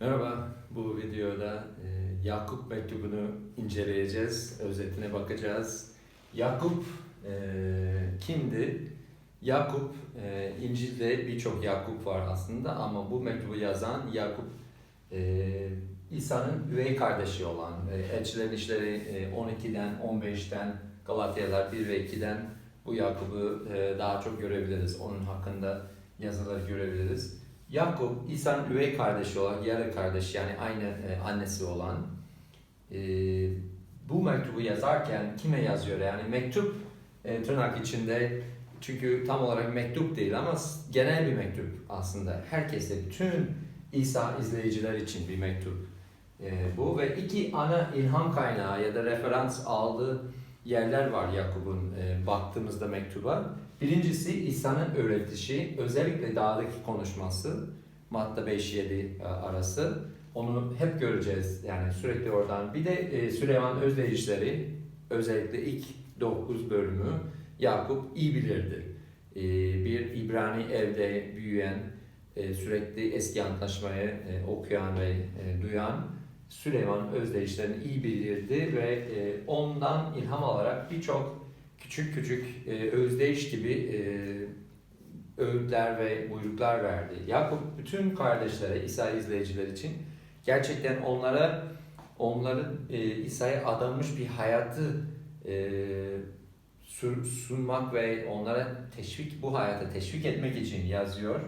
Merhaba, bu videoda e, Yakup mektubunu inceleyeceğiz, özetine bakacağız. Yakup e, kimdi? Yakup, e, İncil'de birçok Yakup var aslında ama bu mektubu yazan Yakup e, İsa'nın üvey kardeşi olan, e, Elçilerin İşleri e, 12'den, 15'ten, Galatyalar 1 ve 2'den bu Yakup'u e, daha çok görebiliriz. Onun hakkında yazıları görebiliriz. Yakup, İsa'nın üvey kardeşi olan, yarı kardeş yani aynı e, annesi olan e, bu mektubu yazarken kime yazıyor? Yani mektup e, tırnak içinde çünkü tam olarak mektup değil ama genel bir mektup aslında. Herkese, bütün İsa izleyiciler için bir mektup e, bu. Ve iki ana ilham kaynağı ya da referans aldığı yerler var Yakup'un e, baktığımızda mektuba. Birincisi İsa'nın öğretişi, özellikle dağdaki konuşması, Matta 5-7 arası. Onu hep göreceğiz yani sürekli oradan. Bir de e, Süleyman Özdeyişleri, özellikle ilk 9 bölümü Yakup iyi bilirdi. E, bir İbrani evde büyüyen, e, sürekli eski antlaşmayı e, okuyan ve e, duyan Süleyman Özdeyişlerini iyi bilirdi ve e, ondan ilham alarak birçok küçük küçük e, özdeyiş gibi e, öğütler ve buyruklar verdi. Yakup bütün kardeşlere, İsa izleyiciler için gerçekten onlara onların e, İsa'ya adanmış bir hayatı e, sun- sunmak ve onlara teşvik bu hayata teşvik etmek için yazıyor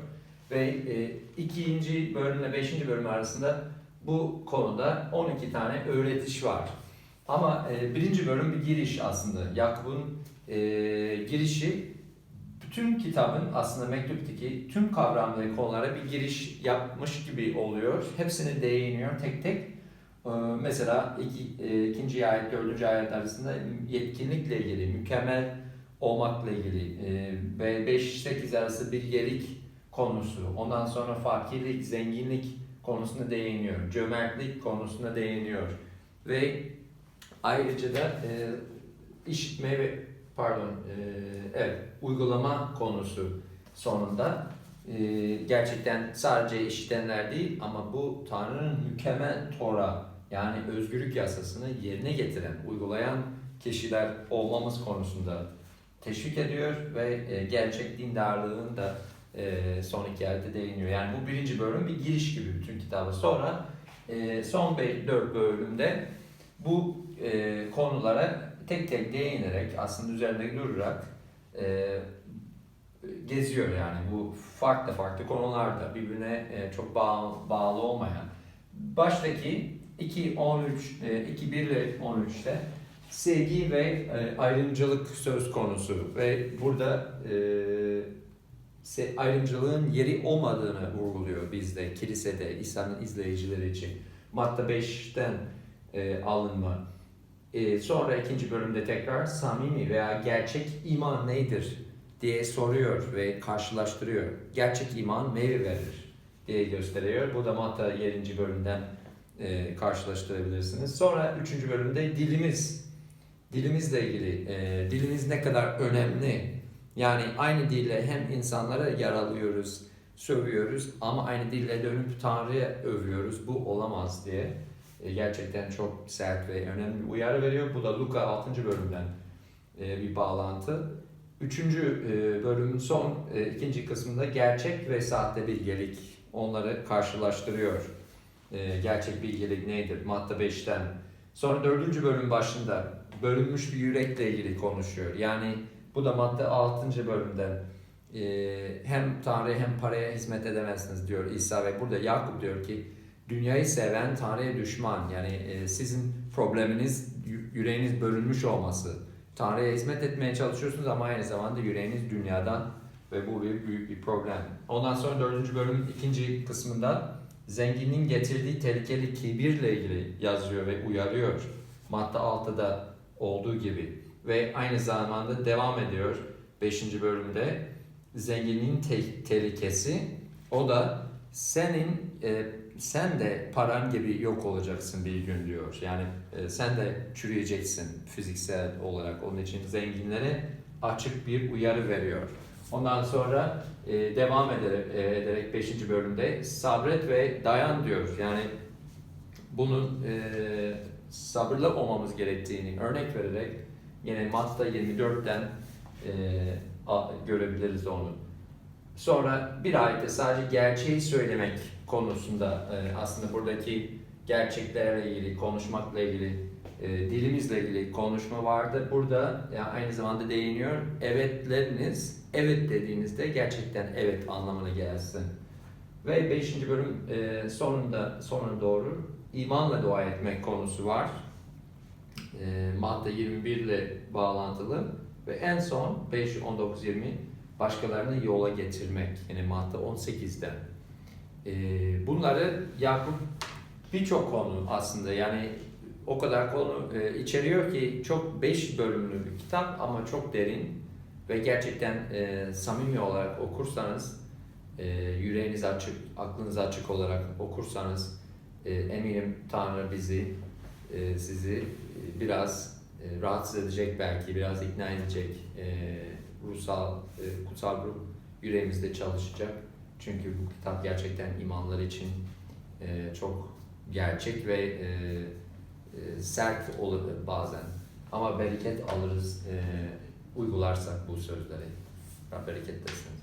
ve e, ikinci bölümle beşinci bölüm arasında bu konuda 12 tane öğretiş var. Ama e, birinci bölüm bir giriş aslında. Yakup'un e, girişi bütün kitabın aslında mektuptaki tüm kavram konulara bir giriş yapmış gibi oluyor. Hepsine değiniyor tek tek. Ee, Mesela iki, e, ikinci ayet, dördüncü ayet arasında yetkinlikle ilgili, mükemmel olmakla ilgili e, ve 5-8 arası bilgelik konusu, ondan sonra fakirlik, zenginlik konusuna değiniyor, cömertlik konusuna değiniyor ve ayrıca da e, işitme ve pardon e, evet uygulama konusu sonunda e, gerçekten sadece işitenler değil ama bu Tanrı'nın mükemmel Tora yani özgürlük yasasını yerine getiren, uygulayan kişiler olmamız konusunda teşvik ediyor ve e, gerçek dindarlığın da e, son iki ayette değiniyor. Yani bu birinci bölüm bir giriş gibi bütün kitabı. Sonra e, son dört bölümde bu e, konulara tek tek değinerek aslında üzerinde durarak e, geziyor yani bu farklı farklı konularda birbirine e, çok bağ, bağlı olmayan. Baştaki 2 13 e, 2 1 ile 13'te sevgi ve e, ayrımcılık söz konusu ve burada e, ayrımcılığın yeri olmadığını vurguluyor bizde kilisede İsa'nın izleyicileri için. Matta 5'ten e, alınma. E, sonra ikinci bölümde tekrar samimi veya gerçek iman nedir diye soruyor ve karşılaştırıyor. Gerçek iman meyve verir diye gösteriyor. Bu da Matta 7. bölümden e, karşılaştırabilirsiniz. Sonra 3. bölümde dilimiz. Dilimizle ilgili. E, dilimiz ne kadar önemli. Yani aynı dille hem insanlara yaralıyoruz, sövüyoruz ama aynı dille dönüp Tanrı'ya övüyoruz. Bu olamaz diye gerçekten çok sert ve önemli bir uyarı veriyor. Bu da Luka 6. bölümden e, bir bağlantı. Üçüncü e, bölümün son e, ikinci kısmında gerçek ve sahte bilgelik onları karşılaştırıyor. E, gerçek bilgelik nedir? Matta 5'ten. Sonra dördüncü bölüm başında bölünmüş bir yürekle ilgili konuşuyor. Yani bu da Matta 6. bölümden e, hem Tanrı'ya hem paraya hizmet edemezsiniz diyor İsa ve burada Yakup diyor ki dünyayı seven Tanrı'ya düşman. Yani e, sizin probleminiz yü- yüreğiniz bölünmüş olması. Tanrı'ya hizmet etmeye çalışıyorsunuz ama aynı zamanda yüreğiniz dünyadan ve bu bir büyük bir problem. Ondan sonra dördüncü bölümün ikinci kısmında zenginliğin getirdiği tehlikeli kibirle ilgili yazıyor ve uyarıyor. Matta 6'da olduğu gibi. Ve aynı zamanda devam ediyor 5. bölümde zenginliğin te- tehlikesi o da senin e, sen de paran gibi yok olacaksın bir gün diyor. Yani e, sen de çürüyeceksin fiziksel olarak. Onun için zenginlere açık bir uyarı veriyor. Ondan sonra e, devam ederek, e, ederek 5. bölümde sabret ve dayan diyor. Yani bunun e, sabırlı olmamız gerektiğini örnek vererek yine Matta 24'ten e, görebiliriz onu. Sonra bir ayette sadece gerçeği söylemek konusunda e, aslında buradaki gerçeklerle ilgili, konuşmakla ilgili, e, dilimizle ilgili konuşma vardı. Burada ya aynı zamanda değiniyor. Evetleriniz, evet dediğinizde gerçekten evet anlamına gelsin. Ve 5. bölüm e, sonunda sonuna doğru imanla dua etmek konusu var. E, Matta 21 ile bağlantılı ve en son 5 19 20 başkalarını yola getirmek. Yani Matta 18'de. E, bunları Yakup birçok konu aslında yani o kadar konu e, içeriyor ki çok 5 bölümlü bir kitap ama çok derin ve gerçekten e, samimi olarak okursanız e, yüreğiniz açık, aklınız açık olarak okursanız e, eminim Tanrı bizi, e, sizi biraz e, rahatsız edecek belki, biraz ikna edecek e, ruhsal, e, kutsal ruh yüreğimizde çalışacak. Çünkü bu kitap gerçekten imanlar için e, çok gerçek ve e, e, sert olur bazen. Ama bereket alırız e, uygularsak bu sözleri. Bereket versin.